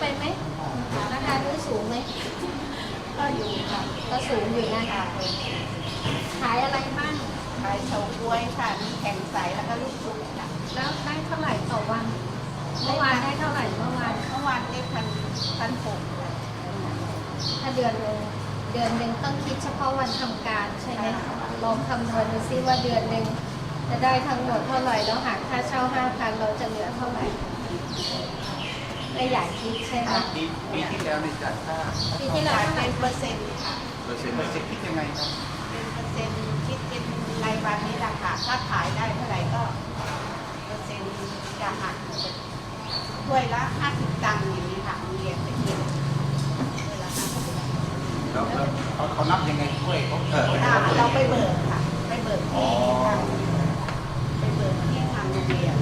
ไปไหมราคาด้วยสูงไหมก็อยู่ค่ะก็สูงอยู่นะคะขายอะไรบ้างขายเฉาก๊วยค่ะมีแข็งใสแล้วก็ลูกชุบค่ะแล้วได้เท่าไหร่ต่อวันเมื่อวานได้เท่าไหร่เมื่อวานเมื่อวานได้พันพันหกค่ะถ้าเดือนหนึ่งเดือนหนึ่งต้องคิดเฉพาะวันทำการใช่ไหมลองคำนวณดูซิว่าเดือนหนึ่งจะได้ทั้งหมดเท่าไหร่แล้วหากค่าเช่าห้าพันเราจะเหลือเท่าไหร่ ไม่อยากคิดใช่ไหมปีปีที่แล้วในจ่ายค่าปีที่แล้วขายเท่าไหเป็ร่นเปอร์เซ็นต์ค่ะเปอร์เซ็นต์เปอร์เซ็นต์คิดยังไงครับเป็นเปอร์เซ็นต์คิดเป็นรายวันนี้แหละค่ะถ้าขายได้เท่าไหร่ก็เปอร์เซ็นต์จะหักถ้วยละห้าสิบตังค์อย่างนี้ค่ะโรงเรียนไปกินถ้วยละห้าสิบตังค์ แล้วแล้วเขาเขานับยังไงถ้วยเขาเออ อ่าเราไปเบิกค่ะ ไปเบิกที่ทางไปเบิกที่ทางโรงเรียน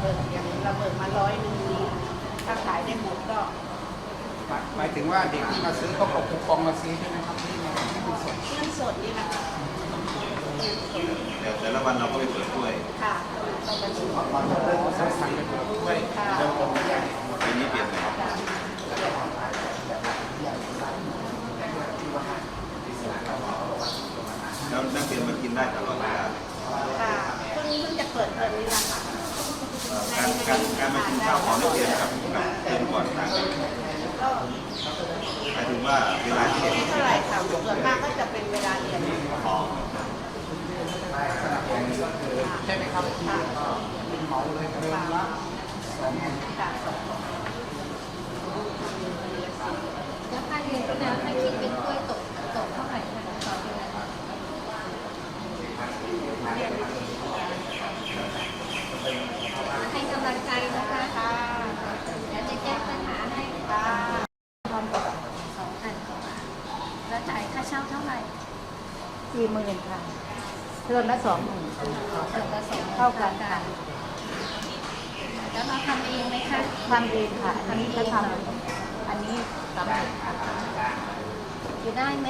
เบิกอย่างเราเบิกมาร้อยหนึ่งนี้ถ้าขายได้หมดก็ หมายถึงว่าเด็กที่มาซื้อเขาเอาคูปองมาซื้อใช่ไหมครับที่มาที่เป็นสดเงินสดนี่แหละค่ะเงินสดเดี๋ยวแต่ละวันเราก็ไปเปิดด้วยค่ะเราไปดูตอนเราเริ่มสั่งสั่งเป็นถ้วยค่ะเริ่มต้นไม่ใหญ่ปีนี้เปลี่ยนไหมค่ะแล้วนักเรียนมากินได้ตลอดเวลาค่ะเพิ่งนี้เพิ่งจะเปิดเทอมนี้ละค่ะการการการมากินข้าวของนักเรียนกับกับเรียนก่อนต่างกัน หมายถึงว่าเวลาที่เด็กไม่เท่าไหร่ค่ะส่วนมากก็จะเป็นเวลาเรียนอ๋อใช่ไหมครับค่ะ เหมาเลยเริ่มละสองหมื่น ค่ะ แล้วค่าเรียนที่แล้วถ้าคิดเป็นถ้วยตกตกเท่าไหร่คะต่อเดือน เรียน ให้กำลังใจนะคะ ค่ะ เดี๋ยวจะแก้ปัญหาให้ ค่ะ สองพันกว่าบาทแล้วจ่ายค่าเช่าเท่าไหร่ สี่หมื่นค่ะ เทอมละสองหมื่นเดือนละสองเท่ากันค่ะแล้วเราทำเองไหมคะทำเองค่ะ อันนี้ก็ทำอันนี้สำเร็จค่ะอยู่ได้ไหม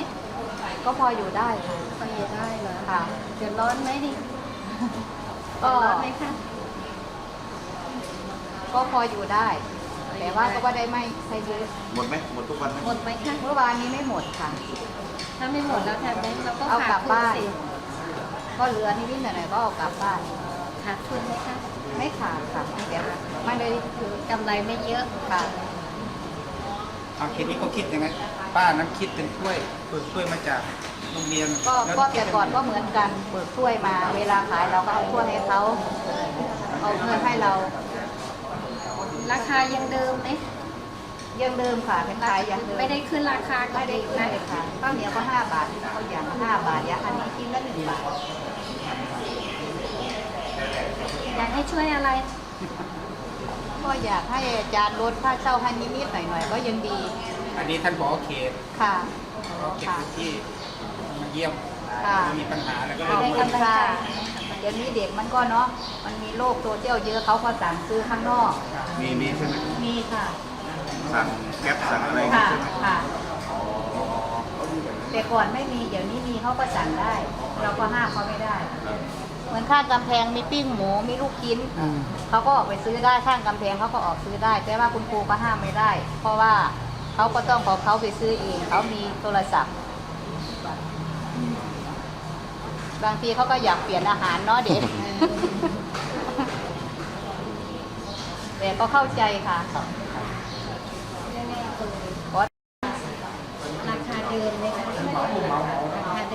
ก็พออยู่ได้ค่ะพออยู่ได้เหรอค่ะเดือดร้อนไหมดิก็เดือดร้อนไหมคะก็พออยู่ได้ แต่ว่าก็ว่าได้ไม่ใช่เยอะ หมดไหมหมดทุกวันไหมหมดไหมคะเมื่อวานนี้ไม่หมดค่ะ ถ้าไม่หมดแล้วทำไงเราก็เอากลับบ้านขดทุสิ ก็เหลือนิดๆหน่อยๆก็เอากลับบ้านขาดทุนไหมคะไม่ขาดค่ะเดี๋ยวไม่ได้คือกำไรไม่เยอะค่ะเอาคิดนี้เขาคิดยังไงป้านั้นคิดเป็นถ้วยเปิดถ้วยมาจากโรงเรียนก็ล้วก็แต่ก่อนก็เหมือนกันเปิดถ้วยมา เวลาขายเราก็เอาถ้วยให้เขาเอาเงินให้เรา ราคายังเดิมไหม ยังเดิมค่ะเป็นขายอย่างเดิมไม่ได้ขึ้นราคาก็ไม่ได้ดีไม่นะได้ค่ะข้าวเหนียวก็ห้าบาทข้าวอย่างห้าบาทยาอันนี้กินละหนึ่งบาทอยากให้ช่วยอะไร ก็อยากให้อาจารย์ลดค่าเช่าให้นิดๆหน่อยๆก็ยังดีอันนี้ท่านผอเขตค่ะผอเขตพื้นที่มาเยี่ยมค่ะ ไม่มีปัญหาแล้วก็ขอบเลยคุณค่ะเดี๋ยวนี้เด็กมันก็เนาะมันมีโรคโซเชียลเยอะเขาก็สั่งซื้อข้างนอก มีมีใช่ไหมมีค่ะ สั่งแก๊ปสั่งอะไรค่ะใช่ไหมค่ะ แต่ก่อนไม่มี เดี๋ยวนี้มีเขาก็สั่งได้ เราก็ห้ามเขาไม่ได้เหมือนข้างกำแพงมีปิ้งหมูมีลูกชิ้น อืมเขาก็ออกไปซื้อได้ข้างกำแพงเขาก็ออกซื้อได้ แต่ว่าคุณครูก็ห้ามไม่ได้ เพราะว่าเขาก็ต้องขอเขาไปซื้อเองเขามีโทรศัพท์ บางทีเขาก็อยากเปลี่ยนอาหารเนาะเด็ก แต่ก็เข้าใจค่ะแน่ๆคือ ขอ ราคาเดิมไหมคะ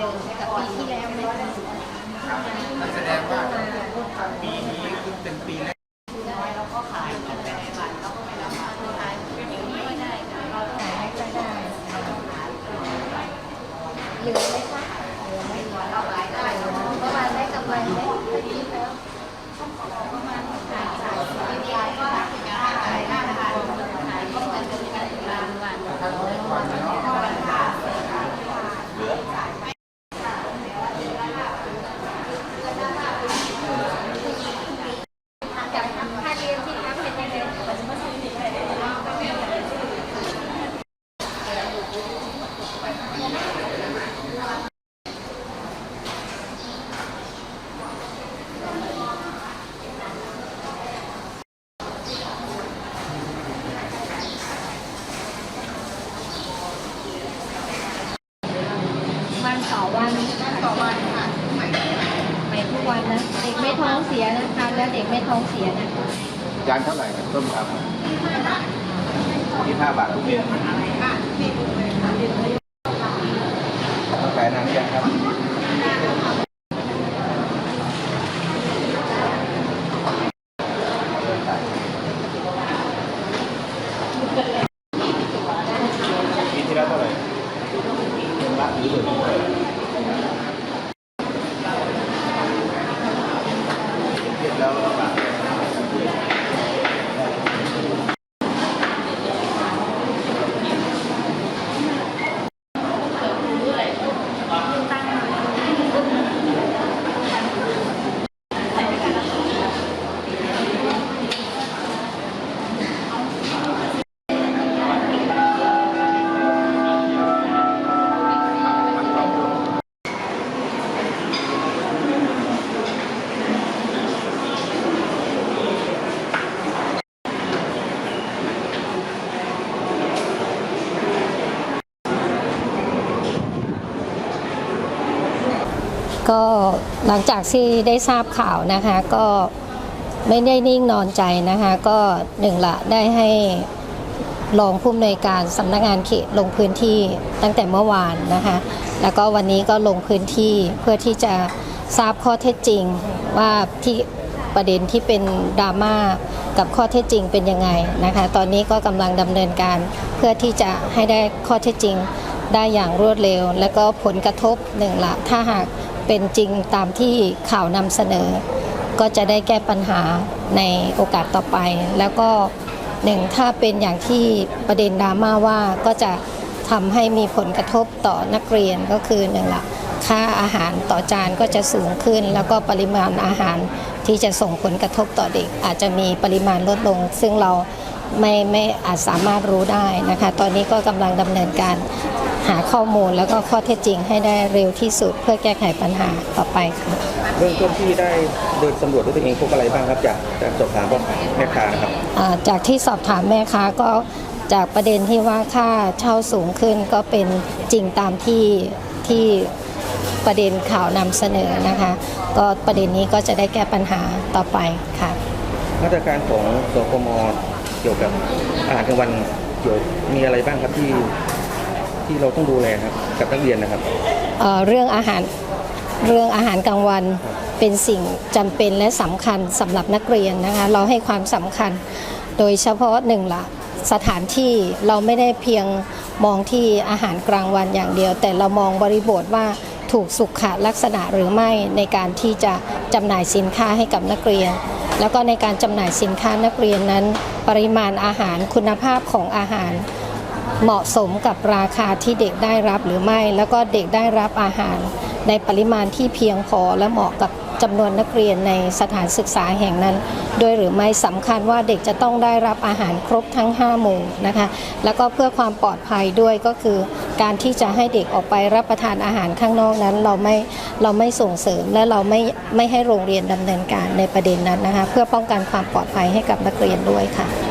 ราคาเดิมกับปีที่แล้วไหมคะนั่นแสดงว่าปีนี้คือเป็นปีแรกเราก็ขายไปรเราก็ไม่รับมาขายได้ค่ะเราต้องขายไม่ค่อยได้เหลือไหมคะเหลือไหมเราขายได้เมื่อวานได้กำไรไหมปีที่แล้วประมาณขายขายปีนี้ก็ขายได้ค่ะ องเสียนะคะ และเด็กไม่ท้องเสียนะคะจานเท่าไหร่ครับต้มยำที่ห้าบาททุกเดือนขายนานหรือยังครับ ปีที่แล้วเท่าไหร่เป็นละหรือเหลือเทียบแล้วบาท ก็หลังจากที่ได้ทราบข่าวนะคะก็ไม่ได้นิ่งนอนใจนะคะ ก็หนึ่งละได้ให้รองผู้อำนวยการสำนักงานเขตลงพื้นที่ตั้งแต่เมื่อวานนะคะ แล้วก็วันนี้ก็ลงพื้นที่เพื่อที่จะทราบข้อเท็จจริงว่าที่ประเด็นที่เป็นดราม่ากับข้อเท็จจริงเป็นยังไงนะคะ ตอนนี้ก็กำลังดำเนินการเพื่อที่จะให้ได้ข้อเท็จจริงได้อย่างรวดเร็ว และก็ผลกระทบหนึ่งละถ้าหาก เป็นจริงตามที่ข่าวนำเสนอ ก็จะได้แก้ปัญหาในโอกาสต่อไป แล้วก็หนึ่งถ้าเป็นอย่างที่ประเด็นดราม่าว่าก็จะทำให้มีผลกระทบต่อนักเรียนก็คือหนึ่งละค่าอาหารต่อจานก็จะสูงขึ้น แล้วก็ปริมาณอาหารที่จะส่งผลกระทบต่อเด็ก อาจจะมีปริมาณลดลง ซึ่งเราไม่ไม่อาจสามารถรู้ได้นะคะ ตอนนี้ก็กำลังดำเนินการ หาข้อมูลแล้วก็ข้อเท็จจริงให้ได้เร็วที่สุด เพื่อแก้ไขปัญหาต่อไปค่ะเบื้องต้นที่ได้เดินสำรวจด้วยตัวเองพบอะไรบ้างครับจากการสอบถามพ่อแม่ค้านะครับอ่าจากที่สอบถามแม่ค้าก็จากประเด็นที่ว่าค่าเช่าสูงขึ้นก็เป็นจริงตามที่ที่ประเด็นข่าวนำเสนอนะคะ ก็ประเด็นนี้ก็จะได้แก้ปัญหาต่อไปค่ะ มาตรการของสคมเกี่ยวกับอาหารกลางวันเกี่ยวมีอะไรบ้างครับที่ ที่เราต้องดูแลครับกับนักเรียนนะครับ เอ่อเรื่องอาหารเรื่องอาหารกลางวันเป็นสิ่งจำเป็นและสำคัญสำหรับนักเรียนนะคะเราให้ความสำคัญ โดยเฉพาะหนึ่งละสถานที่เราไม่ได้เพียงมองที่อาหารกลางวันอย่างเดียว แต่เรามองบริบทว่าถูกสุขลักษณะหรือไม่ในการที่จะจำหน่ายสินค้าให้กับนักเรียน แล้วก็ในการจำหน่ายสินค้านักเรียนนั้น ปริมาณอาหารคุณภาพของอาหาร เหมาะสมกับราคาที่เด็กได้รับหรือไม่ แล้วก็เด็กได้รับอาหารในปริมาณที่เพียงพอและเหมาะกับจำนวนนักเรียนในสถานศึกษาแห่งนั้นโดยหรือไม่สำคัญว่าเด็กจะต้องได้รับอาหารครบทั้ง 5 หมู่นะคะ แล้วก็เพื่อความปลอดภัยด้วยก็คือ การที่จะให้เด็กออกไปรับประทานอาหารข้างนอกนั้น เราไม่เราไม่ส่งเสริมและเราไม่ไม่ให้โรงเรียนดำเนินการในประเด็นนั้นนะคะ เพื่อป้องกันความปลอดภัยให้กับนักเรียนด้วยค่ะ